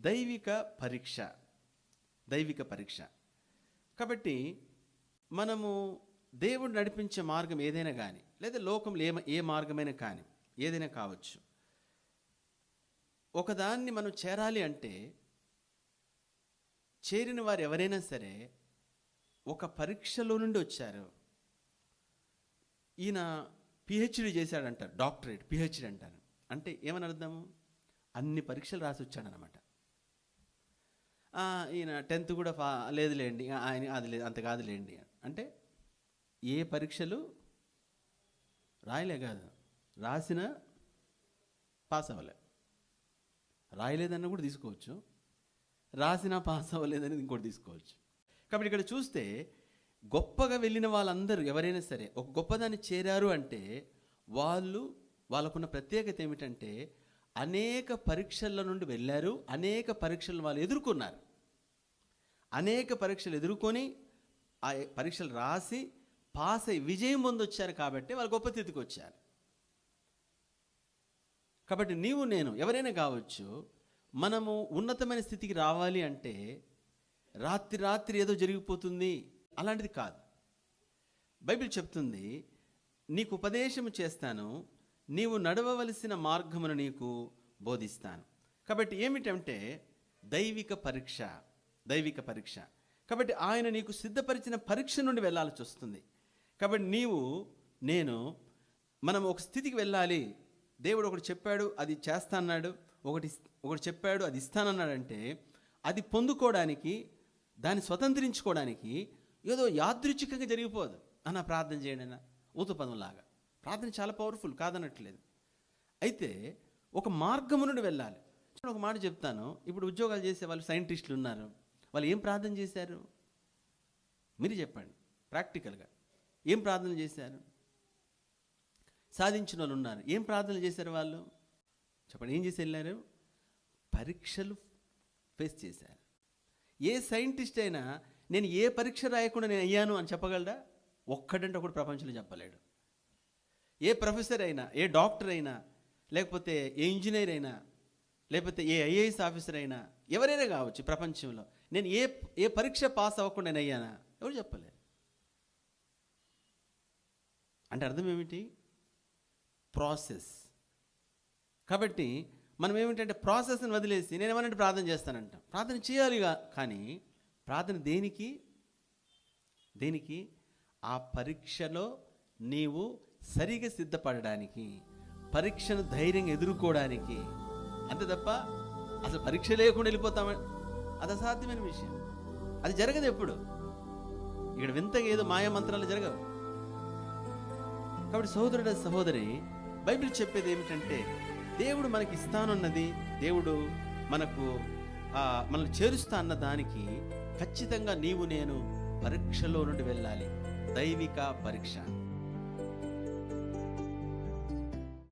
దైవిక పరీక్ష దైవిక పరీక్ష. కాబట్టి మనము దేవుడు నడిపించే మార్గం ఏదైనా కానీ లేదా లోకంలో ఏ ఏ మార్గమైనా కానీ ఏదైనా కావచ్చు. ఒకదాన్ని మనం చేరాలి అంటే చేరిన వారు ఎవరైనా సరే ఒక పరీక్షలో నుండి వచ్చారు. ఈయన పిహెచ్డి చేశాడంటారు డాక్టరేట్ పిహెచ్డి అంటారు. అంటే ఏమని అర్థము? అన్ని పరీక్షలు రాసి వచ్చాడనమాట ఈయన టెన్త్ కూడా ఫా లేదులేండి ఆయన అది లేదు అంత కాదులేండి. అంటే ఏ పరీక్షలు రాయలే కాదు. రాసిన పాస్ అవ్వలే. రాయలేదన్న కూడా తీసుకోవచ్చు. రాసినా పాస్ అవ్వలేదని ఇంకోటి తీసుకోవచ్చు. కాబట్టి ఇక్కడ చూస్తే గొప్పగా వెళ్ళిన వాళ్ళందరూ ఎవరైనా సరే ఒక గొప్పదాన్ని చేరారు అంటే వాళ్ళు వాళ్ళకున్న ప్రత్యేకత ఏమిటంటే అనేక పరీక్షల నుండి వెళ్ళారు అనేక పరీక్షలు వాళ్ళు ఎదుర్కొన్నారు. అనేక పరీక్షలు ఎదుర్కొని ఆ పరీక్షలు రాసి పాస్ అయ్యి విజయం పొందొచ్చారు కాబట్టి వాళ్ళు గొప్ప స్థితికి వచ్చారు. కాబట్టి నీవు నేను ఎవరైనా కావచ్చు మనము ఉన్నతమైన స్థితికి రావాలి అంటే రాత్రి రాత్రి ఏదో జరిగిపోతుంది అలాంటిది కాదు. బైబిల్ చెప్తుంది నీకు ఉపదేశం చేస్తాను నీవు నడవవలసిన మార్గమును నీకు బోధిస్తాను. కాబట్టి ఏమిటంటే దైవిక పరీక్ష దైవిక పరీక్ష. కాబట్టి ఆయన నీకు సిద్ధపరిచిన పరీక్ష నుండి వెళ్ళాల్సి వస్తుంది. కాబట్టి నీవు నేను మనం ఒక స్థితికి వెళ్ళాలి. దేవుడు ఒకటి చెప్పాడు అది చేస్తా అన్నాడు ఒకటి ఒకటి చెప్పాడు అది ఇస్తానన్నాడంటే అది పొందుకోవడానికి దాన్ని స్వతంత్రించుకోవడానికి ఏదో యాదృచ్ఛికంగా జరిగిపోదు. అన్న ప్రార్థన చేయడైనా అన్న. ఊత ప్రార్థన చాలా పవర్ఫుల్ కాదనట్లేదు. అయితే ఒక మార్గము నుండి వెళ్ళాలి. ఒక మాట చెప్తాను. ఇప్పుడు ఉద్యోగాలు చేసే వాళ్ళు సైంటిస్టులు ఉన్నారు. వాళ్ళు ఏం ప్రార్థన చేశారు? మీరు చెప్పండి ప్రాక్టికల్గా ఏం ప్రార్థన చేశారు? సాధించిన వాళ్ళు ఉన్నారు. ఏం ప్రార్థన చేశారు వాళ్ళు? చెప్పండి ఏం చేసి వెళ్ళారు? పరీక్షలు ఫేస్ చేశారు. ఏ సైంటిస్ట్ అయినా నేను ఏ పరీక్ష రాయకుండా నేను అయ్యాను అని చెప్పగలడా? ఒక్కడంటే ఒకటి ప్రపంచంలో చెప్పలేడు. ఏ ప్రొఫెసర్ అయినా ఏ డాక్టర్ అయినా లేకపోతే ఏ ఇంజనీర్ అయినా లేకపోతే ఏ ఐఏఎస్ ఆఫీసర్ అయినా ఎవరైనా కావచ్చు ప్రపంచంలో నేను ఏ ఏ పరీక్ష పాస్ అవ్వకుండా నేను అయ్యానా? ఎవరు చెప్పలే అంటే అర్థం ఏమిటి? ప్రాసెస్. కాబట్టి మనం ఏమిటంటే ప్రాసెస్ని వదిలేసి నేను ఏమనంటే ప్రార్థన చేస్తానంటాం. ప్రార్థన చేయాలిగా కానీ ప్రార్థన దేనికి? దేనికి? ఆ పరీక్షలో నీవు సరిగా సిద్ధపడడానికి పరీక్షను ధైర్యంగా ఎదుర్కోవడానికి అంతే తప్ప అసలు పరీక్ష లేకుండా వెళ్ళిపోతామని అది అసాధ్యమైన విషయం. అది జరగదు ఎప్పుడు. ఇక్కడ వింతగా ఏదో మాయామంత్రాలు జరగవు. కాబట్టి సహోదరుడ సహోదరి బైబిల్ చెప్పేది ఏమిటంటే దేవుడు మనకి ఇస్తానున్నది దేవుడు మనకు మనల్ని చేరుస్తా అన్న దానికి ఖచ్చితంగా నీవు నేను పరీక్షలో నుండి వెళ్ళాలి. దైవిక పరీక్ష.